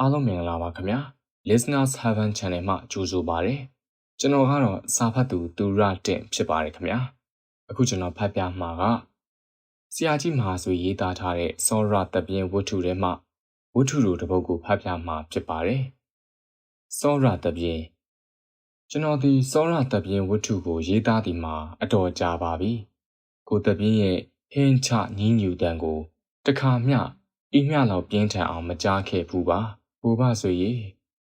အားလုံးမင်္ဂလာပါခင်ဗျာ Listeners Heaven Channel မှာကြိုဆိုပါရစေကျွန်တော်ကတော့စာဖတ်သူသူရတင်ဖြစ်ပါတယ်ခင်ဗျာအခုကျွန်တော်ဖတ်ပြမှာကဆရာကြီးမဟာဆိုရေးသားထားတဲ့စောရတပြင်းဝတ္ထုထဲမှာဝတ္ထုတို့တစ်ပုဒ်ကိုဖတ်ပြမှာဖြစ်ပါတယ်စောရတပြင်းကျွန်တော်ဒီစောရတပြင်းဝတ္ထုကို ရေးသားဒီမှာ အတော်ကြာပါပြီကိုတပြင်းရဲ့ဟင်းချညီးညူတန်ကို တခါမျှဤမျှလောက်ပြင်းထန်အောင်မကြားခဲ့ဘူးပါ။ ဘိုးဘဆိုရင်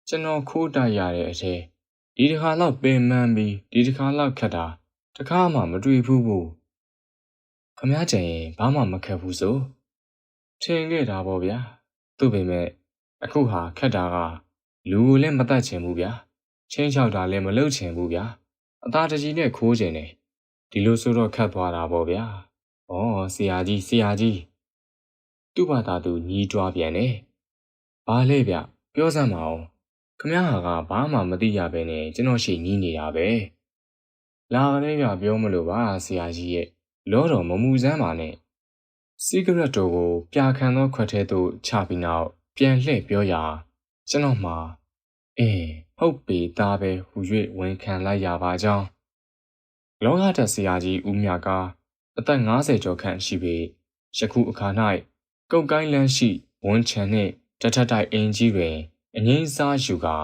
ကျွန်တော်ခိုးတိုက်ရတဲ့အထဲဒီတစ်ခါလောက်ပင်မန်းပြီးဒီတစ်ခါလောက်ခတ်တာတခါမှမတွေ့ဘူးဘူး။ခမည်းကျင်ရင်ဘာမှမခက်ဘူးဆိုထင်ခဲ့တာပေါ့ဗျာ။သူ့ပေမဲ့အခုဟာခက်တာကလူကိုလည်းမတတ်ချင်ဘူးဗျာ။ချင်းချောက်တာလည်းမလုပ်ချင်ဘူးဗျာ။အသားတကြီးနဲ့ခိုးချင်တယ်။ဒီလိုဆိုတော့ခတ်သွားတာပေါ့ဗျာ။ဩဆရာကြီးဆရာကြီးသူ့ဘာသာသူညီးတွားပြန်တယ်။ ဘာလဲဗျပြောစမ်းမအောင်ခမဟာကဘာမှမသိရပဲနဲ့ကျွန်တော်ရှိညီးနေတာပဲ။လာကလေးကပြောမလို့ပါဆရာကြီးရဲ့လောတော်မမူစမ်းပါနဲ့။စီဂရက်တိုကိုပြာခံသောခွက်ထဲသို့ချပြီးနောက်ပြန်လှည့်ပြောရာကျွန်တော်မှာအင်းဟုတ်ပေသားပဲဟူ၍ဝန်ခံလိုက်ရပါကြောင်းလောကတက်ဆရာကြီးဦးမြကအသက်50ကျော်ခန့်ရှိပေယခုအခါ၌ကုတ်ကိုင်းလန်းရှိဝန်ချံနှင့် တထတိုက်အင်ကြီးတွင်အငိမ့်စားယူကာ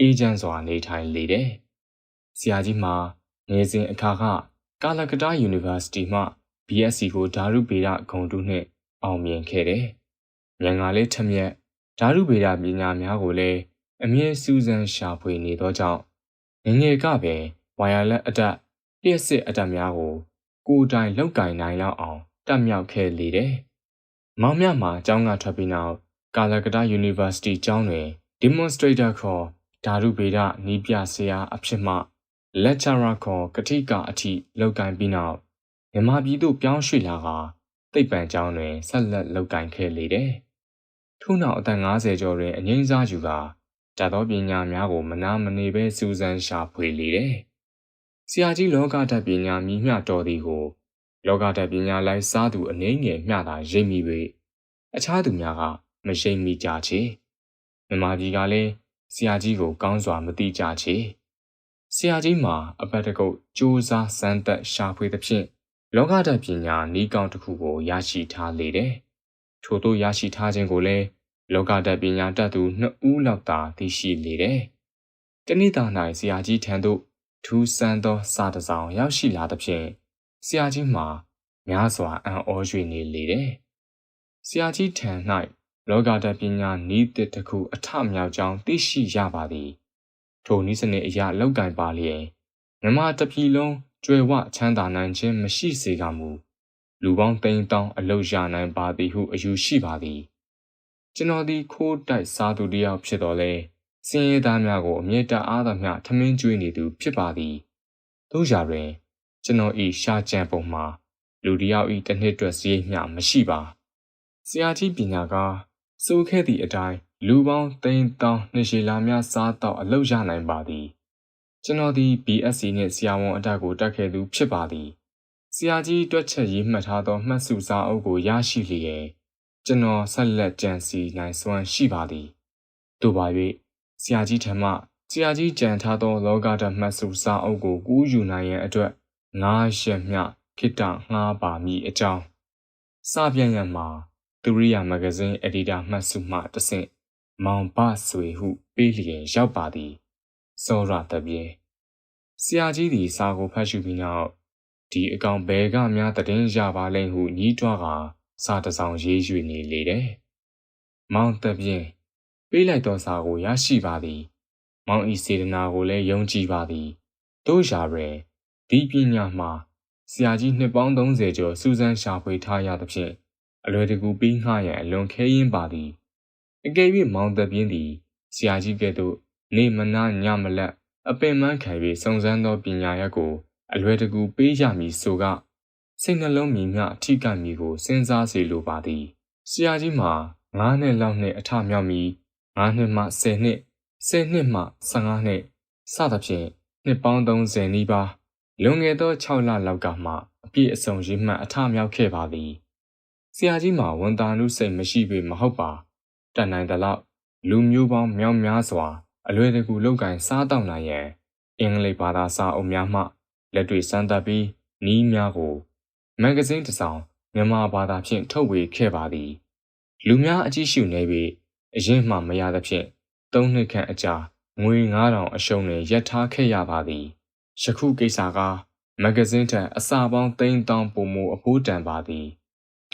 အေဂျင့်စွာနေထိုင်လေတယ်။ဆရာကြီးမှာနေစဉ်အခါကကာလကတာယူနီဗာစီတီမှ BSc ကိုဓာတုဗေဒဂုဏ်တုနှင့်အောင်မြင်ခဲ့တယ်။ဉာဏ်ကလေးထက်မြက်ဓာတုဗေဒပညာများကိုလည်းအမြဲစူးစမ်းရှာဖွေနေသောကြောင့်ငငယ်ကပင်ဝိုင်ယာလက်အတက်လျှက်စစ်အတက်များကိုကိုယ်တိုင်လောက်ကင်နိုင်လောက်အောင်တက်မြောက်ခဲ့လေတယ်။မောင်မြမှာကျောင်းကထွက်ပြီးနောက် ကာလကတာ University ကျောင်းတွင် Demonstrator ခေါ်ဓာတုဗေဒနီးပြဆရာအဖြစ်မှ Lecturer ခေါ်ကတိကအထိလောက်ကိုင်းပြီးနောက်မြန်မာပြည်သို့ပြောင်းရွှေ့လာကသိပ္ပံကျောင်းတွင်ဆက်လက်လောက်ကိုင်းခဲ့လေတယ်။ထို့နောက်အသက်50ကျော်တွင်အငိမ့်စားယူကာဓာတ်တော်ပညာများကိုမနာမနေပဲစူးစမ်းရှာဖွေလေတယ်။ဆရာကြီးလောကဓာတ်ပညာမြည်မျှတော်သည်ကိုလောကဓာတ်ပညာလိုက်စားသူအနေငယ်မျှသာရိပ်မိပေအခြားသူများက မရိပ်မိကြချေမြမကြီးကလည်းဆရာကြီးကိုကောင်းစွာမသိကြချေဆရာကြီးမှာအပတ်တကုတ်စူးစမ်းစမ်းသက်ရှာဖွေသဖြင့်လောကဓာတ်ပညာနီးကောင်းတစ်ခုကိုရရှိထားလေတယ်ထို့သောရရှိထားခြင်းကိုလည်းလောကဓာတ်ပညာတတ်သူနှစ်ဦးလောက်သာသိရှိလေတယ်တနေ့တာ၌ဆရာကြီးထံသို့ထူးဆန်းသောစာတစောင်ရောက်ရှိလာသဖြင့်ဆရာကြီးမှာများစွာအံ့ဩ၍နေလေတယ်။ဆရာကြီးထံ၌ လောကဓာတ်ပညာနီးတစ်တစ်ခုအထမြောက်ကြောင်းသိရှိရပါသည်။ထိုနည်းစနစ်အရလောက်ကင်ပါလျင်မြမတပြည်လုံးကျွယ်ဝချမ်းသာနိုင်ခြင်းမရှိစေကမူလူပေါင်းသိန်းတောင်းအလုရနိုင်ပါသည်ဟုအယူရှိပါသည်။ကျွန်တော်သည်ခိုးတိုက်စားသူတယောက်ဖြစ်တော်လဲစင်ရဲသားများကိုအမြဲတမ်းအားသာမျှထမင်းကျွေးနေသူဖြစ်ပါသည်။တို့ရာတွင် ကျွန်တော်ဤရှာကြံပုံမှာလူတယောက်ဤတစ်နှစ်အတွက်စည်းမျှမရှိပါဆရာကြီးပညာက စိုးခဲ့သည့်အတိုင်းလူပေါင်းသိန်းတောင်းနှစ်ရှည်လာများစားတော့အလောက်ရနိုင်ပါသည်ကျွန်တော်သည် BSc နှင့်ဆရာဝန်အတက်ကိုတက်ခဲ့သူဖြစ်ပါသည်ဆရာကြီးတွက်ချက်ရေးမှတ်ထားသောမှတ်စုစာအုပ်ကိုရရှိလျက်ကျွန်တော်ဆက်လက်ကြံစီနိုင်စွမ်းရှိပါသည်တို့ပါ၍ဆရာကြီးထံမှဆရာကြီးကြံထားသောလောကဓာတ်မှတ်စုစာအုပ်ကိုကူးယူနိုင်ရန်အတွက်ငါးရက်မျှခိတ္တငှားပါမည်အကြောင်းစပြန်ရမှာ သူရိယာမဂဇင်းအက်ဒီတာမှတ်စုမှတဆင့်မောင်ပဆွေဟုပေးလျင်ရောက်ပါသည်စောရတပြေဆရာကြီးသည်စာကိုဖတ်ရှုပြီးနောက်ဒီအကောင်ဘဲကများတည်င်းရပါလိမ့်ဟုညီးတွားကစာတစောင်ရေးရွေနေလေတယ်မောင်တပြင်းပေးလိုက်သောစာကိုရရှိပါသည် မောင်ဤစေတနာကိုလည်းယုံကြည်ပါသည်တို့ရာတွင်ဒီပညာမှာဆရာကြီးနှစ်ပေါင်း30ကျော်စူးစမ်းရှာဖွေထားရသဖြင့် အလွယ်တကူပြီးငှရန်အလွန်ခဲယဉ်ပါသည်အကယ်၍မောင်သက်ပြင်းသည်ဆရာကြီးကဲ့သို့နေမနာညမလက်အပင်မခံ၍စုံစမ်းသောပညာရပ်ကို အလွယ်တကူပေးရမည်ဆိုကစိတ်နှလုံးမြည်မြအထိကမည်ကိုစဉ်းစားစေလိုပါသည်ဆရာကြီးမှာ9နှစ်လောက်နှင့်အထမြောက်မီ9နှစ်မှ10နှစ်10နှစ်မှ15နှစ်စသဖြင့်နှစ်ပေါင်း30နီးပါးလွန်ခဲ့သော6လလောက်ကမှအပြည့်အစုံရည်မှတ်အထမြောက်ခဲ့ပါသည် ဆရာကြီးမှာဝန်တာနုစိတ်မရှိပေမဟုတ်ပါတန်နိုင်သလောက်လူမျိုးပေါင်းမြောက်များစွာ အလွယ်တကူလောက်ကင်စားတောက်နိုင်ရန်အင်္ဂလိပ်ဘာသာစာအုပ်များမှလက်တွေ့စမ်းသပ်ပြီးနီးများကိုမဂ္ဂဇင်းတစ်စောင်မြန်မာဘာသာဖြင့်ထုတ်ဝေခဲ့ပါသည် လူများအကြည့်ရှုနေပြီးအရင်မှမရသဖြင့်သုံးနှစ်ခန့်အကြာငွေ9000အရှုံးနဲ့ရပ်ထားခဲ့ရပါသည်ယခုကိစ္စကမဂ္ဂဇင်းထံအစာပေါင်းသိန်းတောင်ပုံမူအဖိုးတန်ပါသည်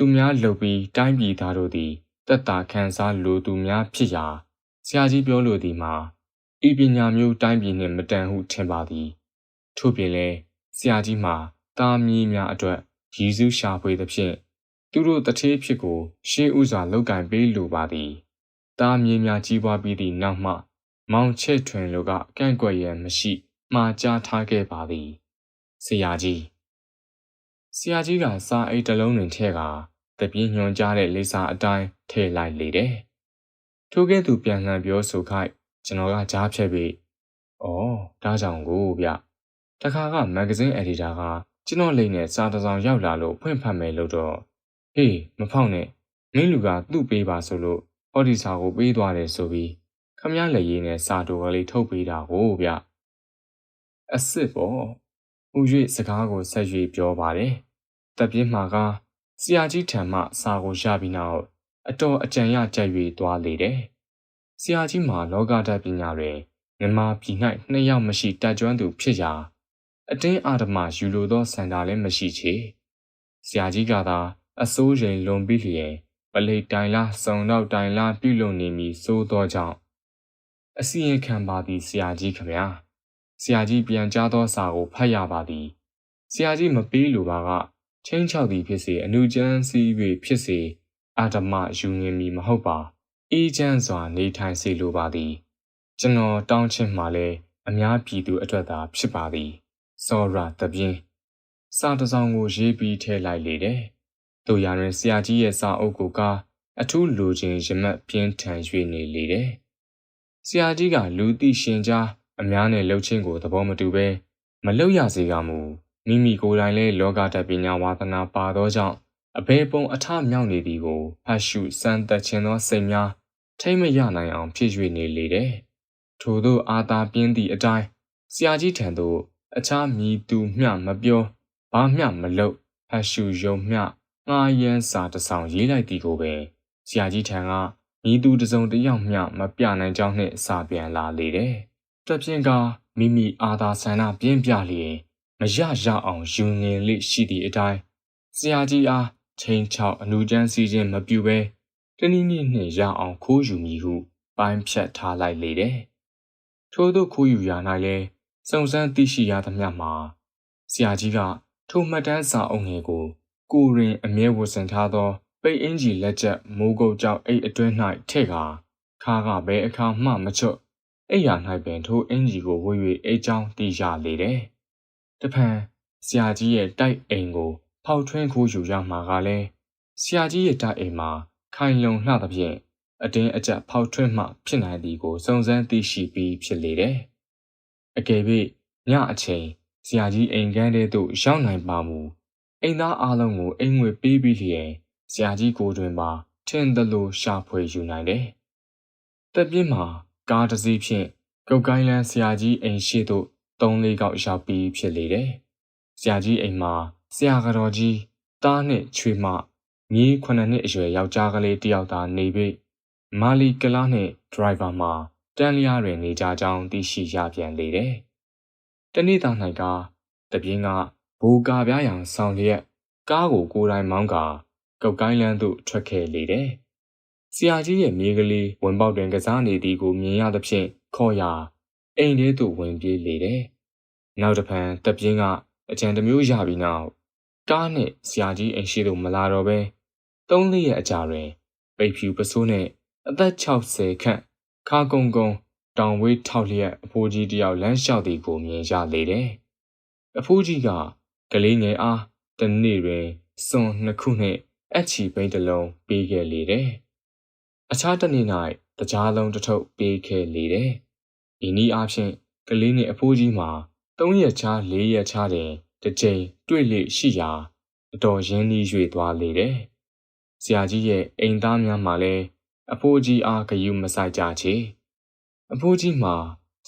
သူများလုပ်ပြီးတိုင်းပြည်သားတို့သည်တက်တာခံစားလိုသူများဖြစ်ရာဆရာကြီးပြောလိုသည်မှာဤပညာမျိုးတိုင်းပြည်နှင့်မတန်ဟုထင်ပါသည် ထို့ပြင်လည်းဆရာကြီးမှာတာမီးများအတွက်ရည်စူးရှာဖွေသဖြင့်သူတို့တထေးဖြစ်ကို ရှေးဥစွာလောက်ကင်ပေးလိုပါသည်တာမီးများကြီးပွားပြီးသည့်နောက်မှ မောင်ချဲ့ထွင်လိုကကန့်ကွက်ရန်မရှိမှားကြားထားခဲ့ပါသည်ဆရာကြီးဆရာကြီးကစာအိတ်တစ်လုံးတွင်ထည့်ကာ တပြင်းညွန်ကြားတဲ့လေးစားအတိုင်းထည့်လိုက်လေတယ်ထိုကဲ့သို့ပြန်လှန်ပြောဆိုခိုက်ကျွန်တော်ကကြားဖြတ်ပြီးဩဒါကြောင့်ကိုဗျတခါကမဂ္ဂဇင်းအက်ဒီတာကကျွန်တော်လိမ့်နဲ့စာတစ်စောင်ရောက်လာလို့ဖွင့်ဖတ်မယ်လို့တော့ဟေးမဖောက်နဲ့မင်းလူကသူ့ပေးပါဆိုလို့ဟောဒီစာကိုပေးသွားတယ်ဆိုပြီးခမည်းလက်ရည်နဲ့စာတိုကလေးထုတ်ပေးတာကိုဗျအစ်စ်ပေါ့ဥ၍စကားကိုဆက်၍ပြောပါတယ်တပြင်းမှာက ဆရာကြီးထံမှစာကိုရပြီးနောက်အတော်အကြံရကြက်၍သွားလေတယ်ဆရာကြီးမှာလောကဓာတ်ပညာတွင်မြန်မာပြည်၌နှစ်ယောက်မရှိတက်ကြွသူဖြစ်ရာအတင်းအာဓမယူလိုသောစံတာလည်းမရှိချေဆရာကြီးကသာအစိုးရိမ်လွန်ပြီးလျင်ပလိတ်တိုင်လားစုံတော့တိုင်လားပြုလုပ်နေမည်စိုးသောကြောင့်အစီရင်ခံပါသည်ဆရာကြီးခမညာဆရာကြီးပြန်ကြားသောစာကိုဖတ်ရပါသည်ဆရာကြီးမပေးလိုပါက ချင်းချောက်သည်ဖြစ်စေအနုချမ်းစီး၍ဖြစ်စေအာဓမယူငင်မီမဟုတ်ပါအေးချမ်းစွာနေထိုင်စေလိုပါသည် ကျွန်တော်တောင်းချင်မှလည်းအများပြည်သူအတွက်သာဖြစ်ပါသည်စောရာတပြင်းစာတစောင်ကိုရေးပြီးထည့်လိုက်လေတယ်တို့ရတွင်ဆရာကြီးရဲ့စာအုပ်ကိုကအထူးလိုချင်ရမတ်ပြင်းထန်၍နေလေတယ်ဆရာကြီးကလူသိရှင်ကြားအများနဲ့လှုပ်ချင်းကိုသဘောမတူဘဲမလှုပ်ရစေကမူ မိမိကိုယ်တိုင်လည်းလောကဓာတ်ပညာဝါသနာပါသောကြောင့်အဘယ်ပုံအထမြောက်နေသည်ကိုဖတ်ရှုစမ်းသပ်ခြင်းသောစိတ်များထိမ့်မရနိုင်အောင်ဖြစ်၍နေလေတယ်။ထို့သောအာသာပြင်းသည့်အတိုင်းဆရာကြီးထံသို့အခြားမြည်သူမျှမပြောဘာမျှမလုပ်ဖတ်ရှုယုံမျှငှားရမ်းစာတစ်ဆောင်ရေးလိုက်သည်ကိုပင်ဆရာကြီးထံကမြည်သူတစုံတစ်ယောက်မျှမပြနိုင်ကြောင်းနှင့်စာပြန်လာလေတယ်။တပြင်းကမိမိအာသာဆန္ဒပြင်းပြလျင် မရရအောင်ယူငင်လိရှိသည့်အတိုင်းဆရာကြီးအားချိန်ချောက်အနူကျန်းစီခြင်းမပြုဘဲတနည်းနည်းနှင့်ရအောင်ခိုးယူမည်ဟုပိုင်းဖြတ်ထားလိုက်လေတယ်။ထို့သောခိုးယူရာ၌လည်းစုံစမ်းသိရှိရသမျှမှာဆရာကြီးကထိုမှတ်တမ်းစာအုပ်ငယ်ကိုကိုရင်အမြဲဝတ်ဆင်ထားသော ပိတ်အင်ဂျီလက်ချက်မိုးကုတ်ကြောင့်အိတ်အတွင်း၌ထည့်ကာခါကဘဲအခါမှမချွတ်အိယာ၌ပင်ထိုအင်ဂျီကိုဝှေ့၍အိတ်ချောင်းတီးရလေတယ်။ တဖန်ဆရာကြီးရဲ့တိုက်အိမ်ကို ဖောက်ထွင်းခိုးယူရမှာကလည်းဆရာကြီးရဲ့တိုက်အိမ်မှာခိုင်လုံလှသဖြင့်အတင်းအကျပ်ဖောက်ထွင်းမှဖြစ်နိုင်သည်ကိုစုံစမ်းသိရှိပြီးဖြစ်လေတယ်။အကယ်၍ညအချိန်ဆရာကြီးအိမ်ကန်းထဲသို့ရောက်နိုင်ပါမူအိမ်သားအလုံးကိုအိမ်ငွေပေးပြီးလျင်ဆရာကြီးကိုတွင်ပါထင်သလိုရှာဖွေယူနိုင်တယ်။တက်ပြင်းမှာကားတစ်စီးဖြင့်ကုတ်ကိုင်းလန်းဆရာကြီးအိမ်ရှိသို့ သုံးလေးကောက်ရောက်ပြီးဖြစ်လေတယ်။ဆရာကြီးအိမ်မှာဆရာကတော်ကြီးတားနှင့်ချွေမမြေး9နှစ်အရွယ်ယောက်ျားကလေးတယောက်သာနေပြီးမာလီကလာနှင့်ဒရိုင်ဘာမှာတန်လျားတွင်နေကြကြောင်းသိရှိရပြန်လေတယ်။တနေ့တာ၌ကတပြင်းကဘူကာပြားရန်ဆောင်လျက်ကားကိုကိုယ်တိုင်မောင်းကာကုတ်ကိုင်းလန်းသို့ထွက်ခဲ့လေတယ်။ဆရာကြီးရဲ့မြေကလေးဝင်ပေါက်တွင်ကစားနေသည်ကိုမြင်ရသဖြင့်ခေါ်ရာ အိမ်ထဲသို့ဝင်ပြေးလေတယ်။နောက်တစ်ဖန်တပြင်းကအကြံတစ်မျိုးရပြီးနောက်ကားနှင့်ဆရာကြီးအိမ်ရှိသို့မလာတော့ဘဲသုံးလေးရဲ့အကြာတွင်ပိတ်ဖြူပစိုးနှင့်အသက်60ခန့်ခါကုံကုံတောင်ဝေးထောက်လျက်အဖိုးကြီးတယောက်လမ်းလျှောက်သည်ကိုမြင်ရလေတယ်။အဖိုးကြီးကကလေးငယ်အားတနေ့တွင်စွန်နှစ်ခုနှင့်အချီပိန်းတစ်လုံးပေးခဲ့လေတယ်။အခြားတစ်နေ့၌တကြားလုံးတစ်ထုပ်ပေးခဲ့လေတယ်။ ဤနည်းအားဖြင့်ကလေးနှင့်အဖိုးကြီးမှာ၃ရက်ချား၄ရက်ချားတွင်တစ်ကြိမ်တွေ့လေရှိရာအတော်ရင်းနှီး၍သွားလေတယ်။ဆရာကြီးရဲ့အိမ်သားများမှလည်းအဖိုးကြီးအားဂယုမဆိုင်ကြချေအဖိုးကြီးမှာ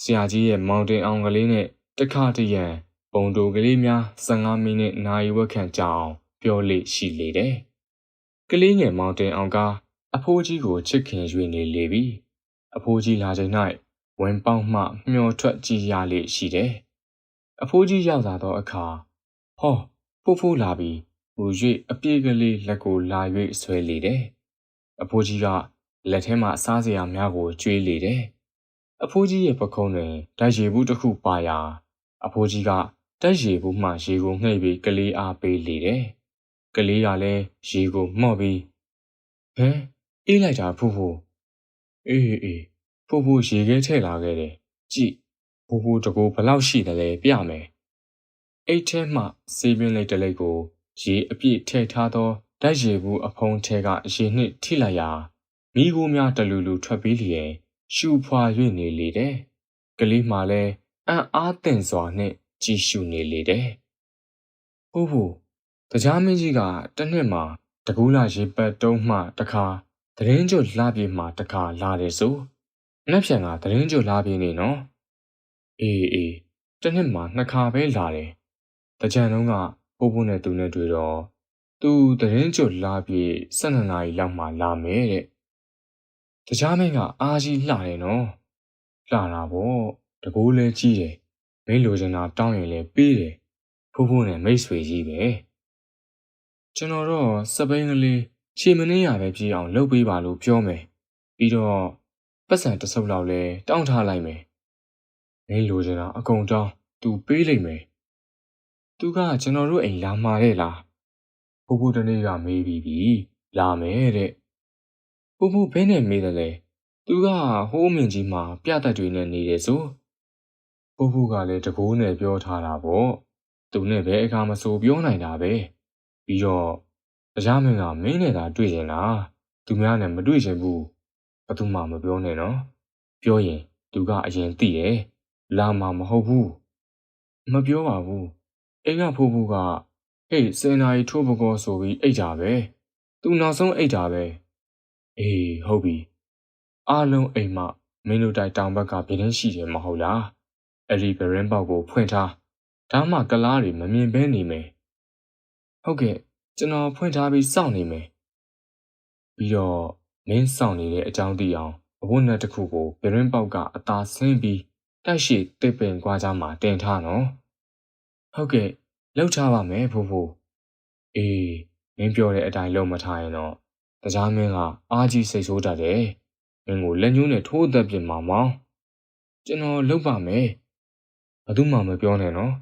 ဆရာကြီးရဲ့မောင်တင်အောင်ကလေးနဲ့တခါတရံပုံတူကလေးများ15မိနစ်နာရီဝက်ခန့်ကြာအောင်ပြောလေရှိလေတယ်ကလေးငယ်မောင်တင်အောင်ကအဖိုးကြီးကိုချစ်ခင်၍နေလေပြီအဖိုးကြီးလာချိန်၌ ဝင်ပေါက်မှမျောထွက်ကြည့်ရလေရှိတယ်အဖိုးကြီးရောက်လာသောအခါဟောဖိုးဖိုးလာပြီဟူ၍အပြေးကလေးလက်ကိုလာ၍ဆွဲလေတယ်အဖိုးကြီးကလက်ထဲမှစားစရာများကိုကျွေးလေတယ်အဖိုးကြီးရဲ့ပခုံးတွင်ဓာတ်ရည်ဘူးတစ်ခုပါရာအဖိုးကြီးကတက်ရည်ဘူးမှရေကိုငှိပ်ပြီးကလေးအားပေးလေတယ်ကလေးကလည်းရေကိုမှော့ပြီးဟမ်အေးလိုက်တာဖူးဖူးအေးအေး ဖူးဖူးရေခဲထည့်လာခဲ့တယ်ကြည့်ဖူးဖူးတကူဘလောက်ရှိတယ်လဲပြမယ်အိတ်ထဲမှစေးပင်းလေးတစ်လိပ်ကိုရေအပြည့်ထည့်ထားသောဓာတ်ရည်ဘူးအဖုံးထဲကရေနှင့်ထိလိုက်ရာမိကိုများတလူလူထွက်ပြီးလျင်ရှူဖွာ၍နေလေတယ်ကလေးမှလည်းအံ့အားသင့်စွာနှင့်ကြည်ရှုနေလေတယ်ဟိုးဟိုတရားမင်းကြီးကတနှစ်မှာတကူးလာရေပတ်တုံးမှတခါသတင်းကြိုလှပြေမှတခါလာတယ်ဆို နှက်ဖြန်ကသတင်းကြိုလှပြေနေနော်အေးအေးတနှစ်မှာနှစ်ခါပဲလာတယ်တကြံလုံးကပိုးပိုးနဲ့သူနဲ့တွေ့တော့သူသတင်းကြိုလှပြေ12နာရီလောက်မှလာမယ်တဲ့တရားမင်းကအားကြီးလှတယ်နော်လှတာပေါ့တကူးလဲကြီးတယ်မင်းလိုချင်တာတောင်းရင်လဲပေးတယ်ဖိုးဖိုးနဲ့မိတ်ဆွေကြီးပဲကျွန်တော်တော့စပိန်ကလေးခြေမနှင်းရပဲပြေးအောင်လုပ်ပေးပါလို့ပြောမယ်ပြီးတော့ ပတ်စံတစ်ဆုပ်လောက်လဲတောင်းထားလိုက်မယ်မင်းလိုချင်တာအကုန်တောင်းသူပေးလိုက်မယ်သူကကျွန်တော်တို့အိမ်လာမှာတဲ့လားဖိုးဖိုးတနေ့ကမေးပြီးပြီလာမယ်တဲ့ဖိုးဖိုးဘဲနဲ့မေးတယ်လေသူကဟိုးမင်းကြီးမှာပြတတ်တွေနဲ့နေတယ်ဆိုဖိုးဖိုးကလည်းတကိုးနဲ့ပြောထားတာပေါ့သူနဲ့ပဲအခါမဆိုပြောနိုင်တာပဲပြီးတော့တရားမင်းကမင်းနဲ့သာတွေ့ရင်လားသူများနဲ့မတွေ့ချင်ဘူး ဘာသူမှမပြောနဲ့နော်ပြောရင်သူကအရင်သိတယ်လာမှာမဟုတ်ဘူးမပြောပါဘူးအိမ်ကဖိုးဖိုးကဟေးစင်နာရီထိုးပကောဆိုပြီးအိတ်တာပဲသူနောက်ဆုံးအိတ်တာပဲအေးဟုတ်ပြီအားလုံးအိမ်မမင်းတို့တိုက်တောင်ဘက်ကပြည်င်းရှိတယ်မဟုတ်လားအဲ့ဒီဂရင်းပေါက်ကိုဖွင့်ထားဒါမှကလားတွေမမြင်ဘဲနေမယ်ဟုတ်ကဲ့ကျွန်တော်ဖွင့်ထားပြီးစောင့်နေမယ်ပြီးတော့ မင်းစောင့်နေတဲ့အကြောင်းသိအောင်အဝတ်နဲ့တစ်ခုကိုဘရင်ပေါက်ကအသာဆင်းပြီးတိုက်ရှိတစ်ပင်ကွာကြမှာတင်ထားနော်ဟုတ်ကဲ့လောက်ထားပါမယ်ဖိုးဖိုးအေးမင်းပြောတဲ့အတိုင်းလုပ်မထားရင်တော့တရားမင်းကအားကြီးစိတ်ဆိုးတတ်တယ်မင်းကိုလက်ညှိုးနဲ့ထိုးသက်ပြင်မှာမောင်းကျွန်တော်လုပ်ပါမယ်ဘာသူမှမပြောနဲ့နော်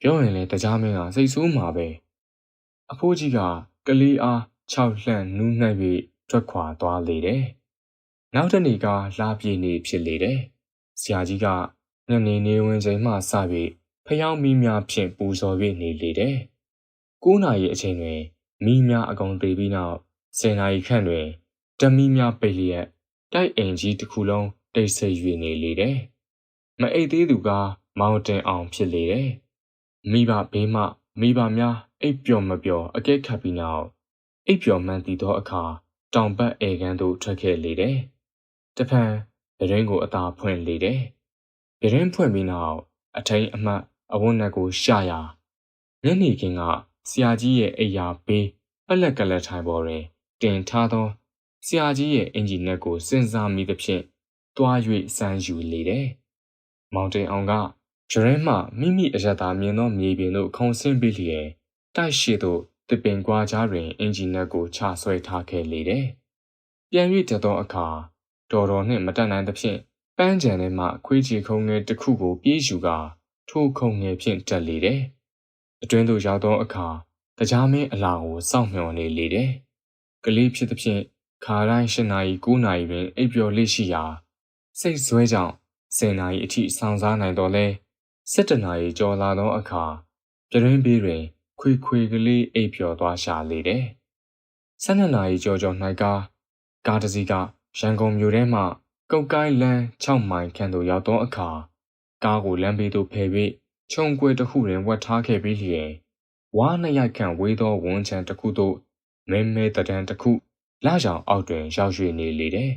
ပြောရင်လည်းတရားမင်းကစိတ်ဆိုးမှာပဲအဖိုးကြီးကကလေးအားခြောက်လှန့်နူးနှိုက်ပြီး ထွက်ခွာသွားလေတယ်နောက်တစ်နေ့ကလာပြေနေဖြစ်လေတယ်ဆရာကြီးကညနေနေဝင်ချိန်မှစပြီးဖျောင်းမီးများဖြင့်ပူဇော်၍နေလေတယ်9နာရီအချိန်တွင်မီးများအကုန်သေးပြီးနောက်10နာရီခန့်တွင်တမီးများပိတ်လျက်တိုက်အိမ်ကြီးတစ်ခုလုံးတိတ်ဆိတ်၍နေလေတယ်မအိတ်သေးသူကမောင်တင်အောင်ဖြစ်လေတယ်မိဘဘေးမှမိဘများအိပ်ပျော်မပျော်အကဲခတ်ပြီးနောက်အိပ်ပျော်မှန်းတည်သောအခါ တောင်ပတ်ဧကန်သို့ထွက်ခဲ့လေတယ်။တဖန်ဗရင်ကိုအသာဖွင့်လေတယ်။ဗရင်ဖွင့်ပြီးနောက်အထိန်အမှတ်အဝတ်နက်ကိုရှာရာညနေခင်းကဆရာကြီးရဲ့အိယာဘေးပလက်ကလက်ထိုင်ပေါ်တွင်တင်ထားသောဆရာကြီးရဲ့အင်ဂျီနက်ကိုစဉ်းစားမိသဖြင့်တွား၍စမ်းယူလေတယ်။မောင်တင်အောင်ကဂျရင်းမှမိမိအရသာမြင်သောမြေပြင်သို့ခုန်ဆင်းပြီးလျင်တိုက်ရှိသို့ တပင်ကွာကြားတွင် အင်ဂျီနက်ကိုချဆွဲထားခဲ့လေတယ်။ပြန်၍တက်သောအခါတော်တော်နှင့်မတတ်နိုင်သဖြင့်ပန်းကြံထဲမှခွေးချီခုံငယ်တစ်ခုကိုပြေးယူကာထိုခုံငယ်ဖြင့်တက်လေတယ်။အတွင်းသို့ရောက်သောအခါတရားမင်းအလာကိုစောင့်မျှော်နေလေတယ်။ကလေးဖြစ်သဖြင့်ခါတိုင်း၈နာရီ9နာရီတွင်အိပ်ပျော်လေးရှိရာစိတ်ဆွဲကြောင့်10နာရီအထိဆောင်စားနိုင်တော်လဲ7နာရီကျော်လာသောအခါပြရင်းဘေးတွင် ခွေခွေကလေးအိပ်ပျော်သွားရှာလေတယ်။၁၂နာရီကျော်ကျော်၌ကားကားတစ်စီးကရန်ကုန်မြို့ထဲမှကုတ်ကိုင်းလမ်း6မိုင်ခန့်သို့ရောက်သောအခါကားကိုလမ်းဘေးသို့ဖယ်ပြီးခြုံကွယ်တစ်ခုတွင်ဝတ်ထားခဲ့ပြီးလျင်ဝါနှစ်ရိုက်ခန့်ဝေးသောဝန်းချံတစ်ခုသို့မဲမဲတံတန်းတစ်ခုလကြောင်အောက်တွင်ရောက်ရွှေ့နေလေတယ်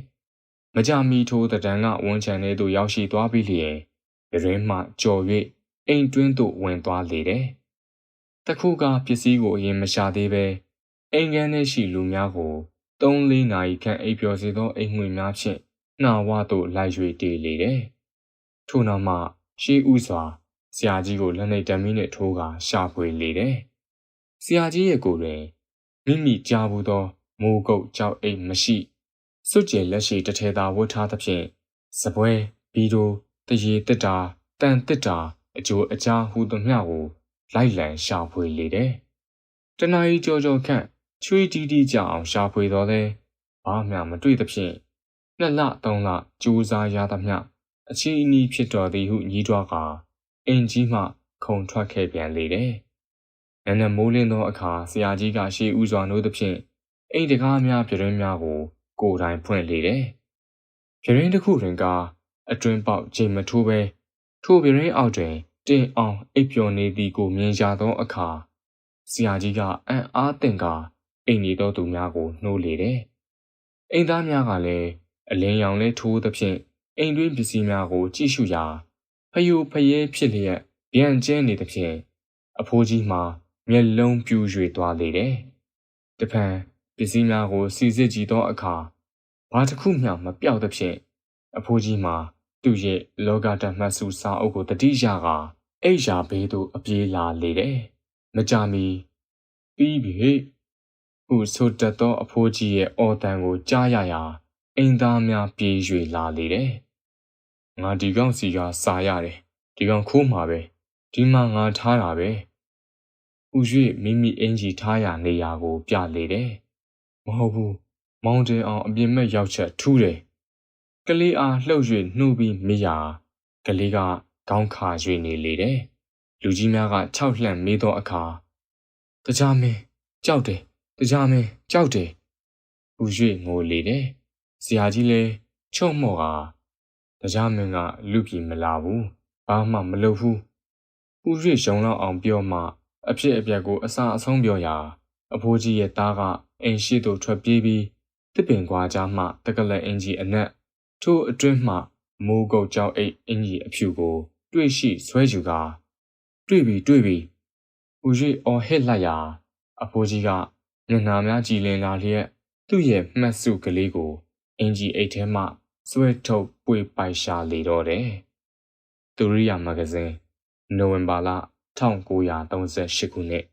မကြမီထိုတံတန်ကဝန်ချန်ထဲသို့ရောက်ရှိသွားပြီးလျင်ရင်းမှကြော်၍အိမ်တွင်းသို့ဝင်သွားလေတယ်။ တခုကပစ္စည်းကိုအရင်မရှာသေးပဲအိမ်ကန်းထဲရှိလူများကို3-4နာရီခန့်အိပ်ပျော်စေသောအိမ်ငွေများဖြင့်နှာဝသို့လိုက်၍တည်လေတယ်။ထို့နောက်မှရှေးဥစွာဆရာကြီးကိုလက်နှိပ်တမီးနှင့်ထိုးကာရှာဖွေလေတယ်။ဆရာကြီးရဲ့ကိုယ်တွင်မိမိကြားဘူးသောမိုးကုတ်ကြောက်အိတ်မရှိစွတ်ကျဲလက်ရှိတစ်ထဲသာဝတ်ထားသဖြင့်စပွဲဘီဒိုတရေတက်တာတန်တက်တာအကျိုးအကြားဟူသည်မျှကို လိုက်လံရှာဖွေလေတယ်။တနာရီကြောကြောခန့်ချွေးတီးတီးကြအောင်ရှာဖွေတော်လဲဘာမှမတွေ့သဖြင့်နှစ်လသုံးလကြိုးစားရသမျှအချီအနီးဖြစ်တော်သည်ဟုညီးတွားကအင်ကြီးမှခုံထွက်ခဲ့ပြန်လေတယ်။နန်းနမိုးလင်းသောအခါဆရာကြီးကရှေးဥစွာနိုးသဖြင့်အိမ်တကားများပြရင်းများကို ကိုယ်တိုင်ဖွင့်လေတယ်။ပြရင်းတစ်ခုတွင်ကအတွင်းပေါက်ချိန်မထိုးပဲထိုပြရင်းအောက်တွင် တင်အောင်အိပ်ပျော်နေသည်ကိုမြင်ရသောအခါဆရာကြီးကအံ့အားသင့်ကာအိမ်နေသောသူများကိုနှိုးလေတယ်။အိမ်သားများကလည်းအလင်းရောင်လဲထိုးသဖြင့်အိမ်တွင်းပစ္စည်းများကို ကြည့်ရှုရာဖယိုဖယဲဖြစ်လျက်ဗျံကျဲနေသဖြင့်အဖိုးကြီးမှာမျက်လုံးပြူ၍သွားလေတယ်။တဖန်ပစ္စည်းများကိုစီစစ်ကြည့်သောအခါဘာတစ်ခုမျှမပြောက်သဖြင့်အဖိုးကြီးမှာ သူ့ရဲ့လောကဓာတ်မှတ်စုစာအုပ်ကိုတတိယကအိယာဘေးသို့အပြေးလာလေတယ်။မကြမီပြီးပြီဟုဆိုတတ်သောအဖိုးကြီးရဲ့အော်တန်ကိုကြားရရာအိမ်သားများပြေး၍လာလေတယ်။ငါဒီကောင်စီကစာရတယ်။ဒီကောင်ခိုးမှာပဲ။ဒီမှာငါထားတာပဲ။ဥ၍မိမိအင်ကြီးထားရနေရာကိုပြလေတယ်။မဟုတ်ဘူး။မောင်တင်အောင်အပြင်မဲ့ရောက်ချက်ထူးတယ်။ ကလေးအားလှုပ်၍နှုတ်ပြီးမိရာကလေးကခေါင်းခါ၍နေလေတယ်။လူကြီးများကခြောက်လှန့်မေးသောအခါတကြားမင်းကြောက်တယ်တကြားမင်းကြောက်တယ်ဟူ၍ငိုလေတယ်ဆရာကြီးလည်းချုံ့မော့ကတကြားမင်းကလူပြည်မလာဘူးဘာမှမလုပ်ဘူးဟူ၍ရုံလောက်အောင်ပြောမှအဖြစ်အပျက်ကိုအစာအဆုံးပြောရာအဖိုးကြီးရဲ့သားကအိမ်ရှိသို့ထွက်ပြေးပြီးတစ်ပင်ကွာကြားမှတကလက်အင်ကြီးအနက် ထို့အတွင်းမှမိုးကုတ်ကြောက်အိတ်အင်ကြီးအဖြူကို တွေ့ရှိဆွဲယူကာတွေ့ပြီတွေ့ပြီဟူ၍အော်ဟစ်လိုက်ရာအဖိုးကြီးကမျက်နှာများကြည်လင်လာလျက်သူ့ရဲ့မှတ်စုကလေးကို အင်ဂျီအိတ်ထဲမှဆွဲထုတ်ပွေပိုက်ရှာလေတော့တယ်။သူရိယာမဂဇင်းနိုဝင်ဘာလ1938ခုနှစ်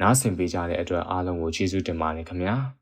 နားဆင်ပေးကြတဲ့အတွက်အားလုံးကိုကျေးဇူးတင်ပါတယ်ခင်ဗျာ။